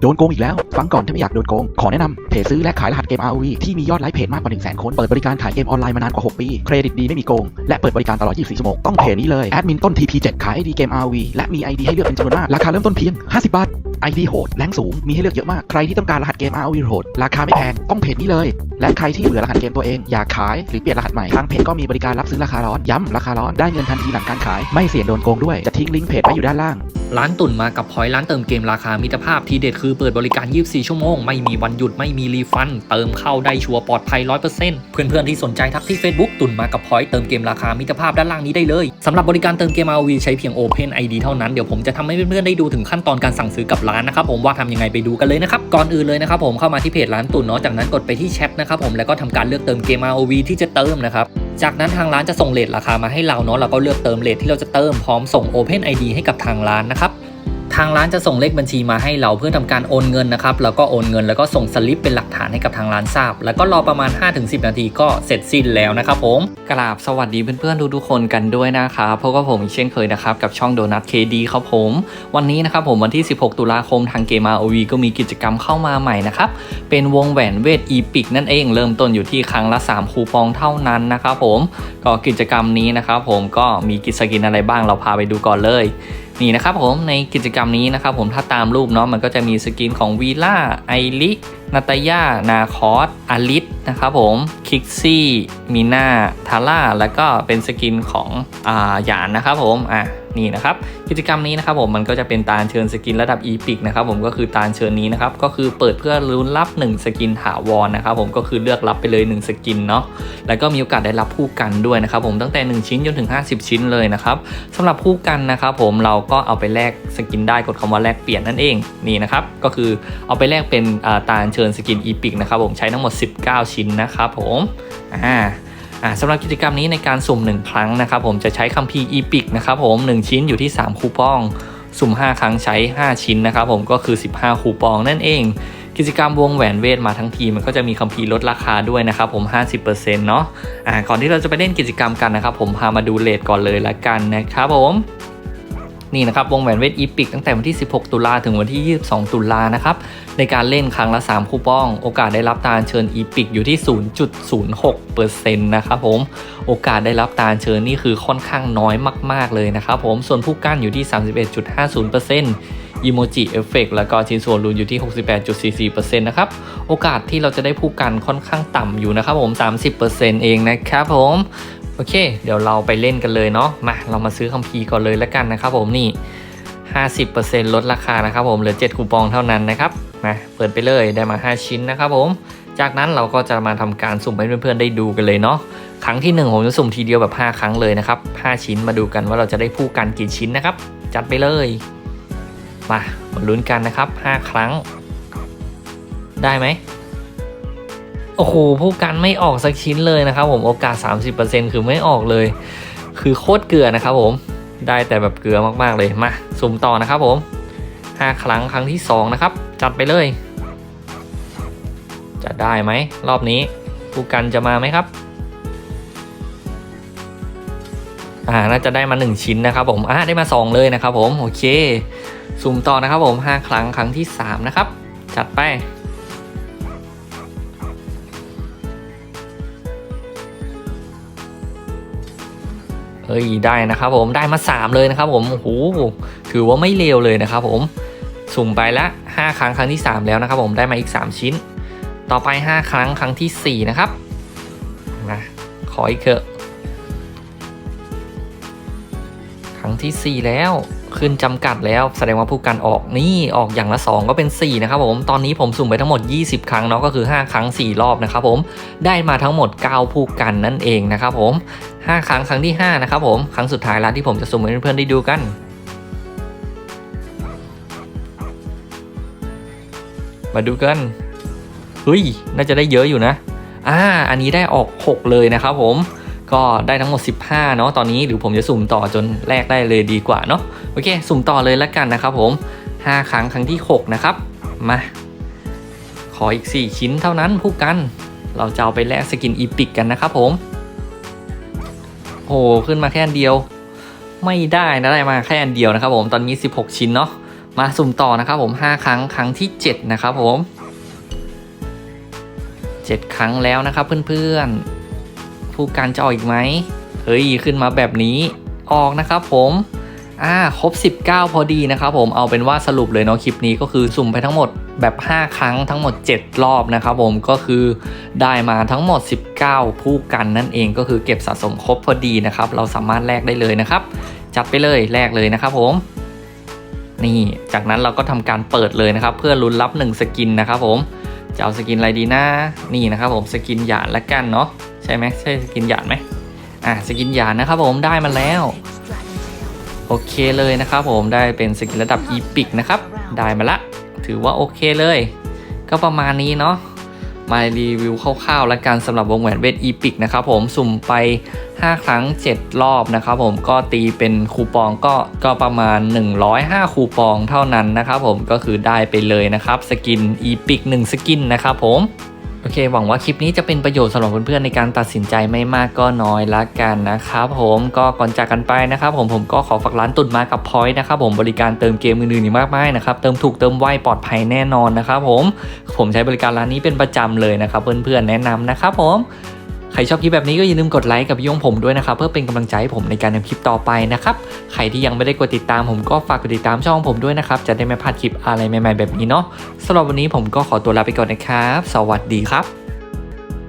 โดนโกงอีกแล้ว ฟังก่อนถ้าไม่อยากโดนโกง ขอแนะนำเพจซื้อและขายรหัสเกม ROV ที่มียอดไลค์เพจมากกว่า 1 0 0 0 0 0คน เปิดบริการขายเกมออนไลน์มานานกว่า 6 ปี เครดิตดีไม่มีโกง และเปิดบริการตลอด 24 ชั่วโมง ต้องเพจนี้เลย แอดมินต้น TP7 ขาย ID เกม ROV และมี ID ให้เลือกเป็นจำนวนมาก ราคาเริ่มต้นเพียง 50 บาท ID โหดแรงสูง มีให้เลือกเยอะมาก ใครที่ต้องการรหัสเกม ROV โหด ราคาไม่แพง ต้องเพจนี้เลย และใครที่เบื่อรหัสเกมตัวเอง อยากขายหรือเปลี่ยนรหัสใหม่ ทางเพจก็มีบริการรับซื้อราคาร้อน ย้ำราคาร้อน ได้เงินทันทีหลังการขาย ไม่เสี่ยงโดนโกงด้วย จะทิ้งลิงก์เพจไว้อยู่ด้านล่าง ร้านตุ่นมากับพอยต์ร้านเติมเกมราคามิตรภาพที่เด็ดคือเปิดบริการ 24 ชั่วโมง ไม่มีวันหยุดไม่มีรีฟัน เติมเข้าได้ชัวร์ปลอดภัย 100%เพื่อนๆที่สนใจทักที่ Facebook ตุ่นมากับพอยต์เติมเกมราคามิตรภาพด้านล่างนี้ได้เลยสำหรับบริการเติมเกม RV ใช้เพียง Open ID เท่านั้น เดี๋ยวผมจะทำให้เพื่อนๆได้ดูถึงขั้นตอนการสั่งซื้อกับร้านนะครับผมว่าทำยังไงไปดูกันเลยนะครับก่อนอื่นเลยนะครับผมเข้ามาที่เพจร้านตุ่นเนาะจากนั้นกดไปที่แชทนะครับผมแล้วก็ทำการเลือกเติมเกม ROV ที่จะเติมนะครับ จากนั้นทางร้านจะส่งเลทราคามาให้เราเนาะเราก็เลือกเติมเลทที่เราจะเติมพร้อมส่ง Open ID ให้กับทางร้านนะครับ ทางร้านจะส่งเลขบัญชีมาให้เราเพื่อทำการโอนเงินนะครับ แล้วก็โอนเงินแล้วก็ส่งสลิปเป็นหลักฐานให้กับทางร้านทราบ แล้วก็รอประมาณ 5-10 นาทีก็เสร็จสิ้นแล้วนะครับผม กราบสวัสดีเพื่อนๆทุกๆคนกันด้วยนะครับพบกับผมเช่นเคยนะครับกับช่องโดนัทเคดีครับผม วันนี้นะครับผมวันที่ 16 ตุลาคมทางเกม ROV ก็มีกิจกรรมเข้ามาใหม่นะครับ เป็นวงแหวนเวทอีพิกนั่นเองเริ่มต้นอยู่ที่ครั้งละ 3 คูปองเท่านั้นนะครับผมก็กิจกรรมนี้นะครับผมก็มีกิจสกินอะไรบ้างเราพาไปดูก่อนเลย นี่นะครับผมในกิจกรรมนี้นะครับผมถ้าตามรูปเนาะมันก็จะมีสกินของวีล่าไอรินาตายานาคอสอลิสนะครับผมคิกซี่มีนาทาร่าแล้วก็เป็นสกินของอ่าหยานนะครับผมอะนี่นะครับกิจกรรมนี้นะครับผมมันก็จะเป็นตาเชิญสกินระดับอีพิกนะครับผมก็คือตาเชิญนี้นะครับก็คือเปิดเพื่อลุ้นรับ 1 สกินถาวรนะครับผมก็คือเลือกรับไปเลย 1 สกินเนาะแล้วก็มีโอกาสได้รับผู้กันด้วยนะครับผมตั้งแต่ 1 ชิ้นจนถึง 50 ชิ้นเลยนะครับสำหรับผู้กันนะครับผมเราก็เอาไปแลกสกินได้กดคำว่าแลกเปลี่ยนนั่นเองนี่นะครับก็คือเอาไปแลกเป็นตาลเชิญสกินอีพิกนะครับผมใช้ทั้งหมด 19 ชิ้นนะครับผมอ่าอ่าสำหรับกิจกรรมนี้ในการสุ่ม 1 ครั้งนะครับผมจะใช้คัมภีร์อีพิกนะครับผม 1 ชิ้นอยู่ที่ 3 คูปอง สุ่ม 5 ครั้งใช้ 5 ชิ้นนะครับผมก็คือ 15 คูปองนั่นเอง กิจกรรมวงแหวนเวทมาทั้งทีมันก็จะมีคัมภีร์ลดราคาด้วยนะครับผม 50%เนาะอ่าก่อนที่เราจะไปเล่นกิจกรรมกันนะครับผมพามาดูเลทก่อนเลยละกันนะครับผม นี่นะครับวงแหวนเวทอีพิกตั้งแต่วันที่ 16 ตุลาถึงวันที่ 22 ตุลานะครับในการเล่นครั้งละ 3 คูปอง โอกาสได้รับตาลเชิญอีพิกอยู่ที่ 0.06%นะครับผมโอกาสได้รับตาลเชิญนี่คือค่อนข้างน้อยมาก ๆเลยนะครับผมส่วนผู้กั้นอยู่ที่ 31.50%อีโมจิเอฟเฟกแล้วก็ชิ้นส่วนรูนอยู่ที่ 68.44%นะครับ โอกาสที่เราจะได้ผู้กันค่อนข้างต่ำอยู่นะครับผม 30%เองนะครับผม โอเค เดี๋ยวเราไปเล่นกันเลยเนาะมาเรามาซื้อคัมภีร์ก่อนเลยแล้วกันนะครับผมนี่ 50%ลดราคานะครับผมเหลือ 7 คูปองเท่านั้นนะครับมาเปิดไปเลยได้มา 5 ชิ้นนะครับผม จากนั้นเราก็จะมาทำการสุ่มให้เพื่อนๆได้ดูกันเลยเนาะครั้งที่ 1 ผมจะสุ่มทีเดียวแบบ 5 ครั้งเลยนะครับ 5 ชิ้นมาดูกันว่าเราจะได้ผู้กันกี่ชิ้นนะครับ จัดไปเลยมามาลุ้นกันนะครับ 5 ครั้ง ได้ไหม โอ้โหผู้กันไม่ออกสักชิ้นเลยนะครับผมโอกาส 30%คือไม่ออกเลย คือโคตรเกลือนะครับผมได้แต่แบบเกลือมากๆเลยมาสุ่มต่อนะครับผม 5 ครั้งครั้งที่ 2 นะครับ จัดไปเลย จะได้ไหม รอบนี้ผู้กันจะมาไหมครับอ่าน่าจะได้มา 1 ชิ้นนะครับผมอ่าได้มา 2 เลยนะครับผม โอเค สุ่มต่อนะครับผม 5 ครั้งครั้งที่ 3 นะครับ จัดไป เอ้ยได้นะครับผมได้มา 3 เลยนะครับผมโอ้โหถือว่าไม่เลวเลยนะครับผมสุ่มไปละ 5 ครั้งครั้งที่ 3 แล้วนะครับผมได้มาอีก 3 ชิ้น ต่อไป 5 ครั้งครั้งทีสี่4 นะครับนะขออีกเถอะครั้งทีสี่4 แล้ว ขึ้นจำกัดแล้ว แสดงว่าผู้กันออกนี่ออกอย่างละ 2 ก็เป็น 4 นะครับผม ตอนนี้ผมสุ่มไปทั้งหมด 20 ครั้งเนาะก็คือ 5 ครั้ง 4 รอบนะครับผมได้มาทั้งหมด 9 ผู้กันนั่นเองนะครับผม 5 ครั้งครั้งที่5นะครับผมครั้งสุดท้ายแล้วที่ผมจะสุ่มให้เพื่อนๆได้ดูกันมาดูกัน เฮ้ย น่าจะได้เยอะอยู่นะ อ่า อันนี้ได้ออก 6 เลยนะครับผม ก็ได้ทั้งหมด 15 เนาะ ตอนนี้หรือผมจะสุ่มต่อจนแรกได้เลยดีกว่าเนาะ โอเค สุ่มต่อเลยแล้วกันนะครับผม 5 ครั้งครั้งที่ 6 นะครับ มา ขออีก 4 ชิ้นเท่านั้นผู้กัน เราจะเอาไปแลกสกินอีพิกกันนะครับผม โอ้โหขึ้นมาแค่เดียว ไม่ได้นะได้มาแค่เดียวนะครับผม ตอนนี้ 16 ชิ้นเนาะ มาสุ่มต่อนะครับผม 5 ครั้งครั้งที่ 7 นะครับผม 7 ครั้งแล้วนะครับเพื่อนๆ ผู้การจะออกอีกไหม เฮ้ย ขึ้นมาแบบนี้ ออกนะครับผม อ่าครบ 19 พอดีนะครับผมเอาเป็นว่าสรุปเลยเนาะคลิปนี้ก็คือสุ่มไปทั้งหมดแบบ 5 ครั้งทั้งหมด 7 รอบนะครับผมก็คือได้มาทั้งหมด 19 ผู้กันนั่นเองก็คือเก็บสะสมครบพอดีนะครับเราสามารถแลกได้เลยนะครับ จัดไปเลยแลกเลยนะครับผมนี่จากนั้นเราก็ทำการเปิดเลยนะครับ เพื่อลุ้นรับ 1 สกินนะครับผมจะเอาสกินอะไรดีนะนี่นะครับผมสกินหยาดละกันเนาะใช่ไหมใช่สกินหยาดไหมอะสกินหยาดนะครับผมได้มาแล้ว โอเคเลยนะครับผมได้เป็นสกิลระดับอีพิกนะครับ ได้มาละ ถือว่าโอเคเลย ก็ประมาณนี้เนาะมารีวิวคร่าวๆแล้วกันสำหรับวงแหวนเวทอีพิกนะครับผมสุ่มไป 5 ครั้ง 7 รอบนะครับผมก็ตีเป็นคูปองก็ก็ประมาณ 105 คูปองเท่านั้นนะครับผมก็คือได้ไปเลยนะครับ สกินอีพิก1สกินนะครับผม โอเค หวังว่าคลิปนี้จะเป็นประโยชน์สำหรับเพื่อนๆในการตัดสินใจไม่มากก็น้อยละกันนะครับผมก็ก่อนจากกันไปนะครับผมผมก็ขอฝากร้านตุนมากับพอยต์นะครับผมบริการเติมเกมอื่นๆอีกมากมายนะครับเติมถูกเติมไวปลอดภัยแน่นอนนะครับผมผมใช้บริการร้านนี้เป็นประจำเลยนะครับเพื่อนๆแนะนำนะครับผม ใครชอบคลิปแบบนี้ก็อย่าลืมกดไลค์กับยงผมด้วยนะครับ เพื่อเป็นกำลังใจให้ผมในการทำคลิปต่อไปนะครับ ใครที่ยังไม่ได้กดติดตามผมก็ฝากกดติดตามช่องผมด้วยนะครับ จะได้ไม่พลาดคลิปอะไรใหม่ๆแบบนี้เนาะสำหรับวันนี้ผมก็ขอตัวลาไปก่อนนะครับ สวัสดีครับ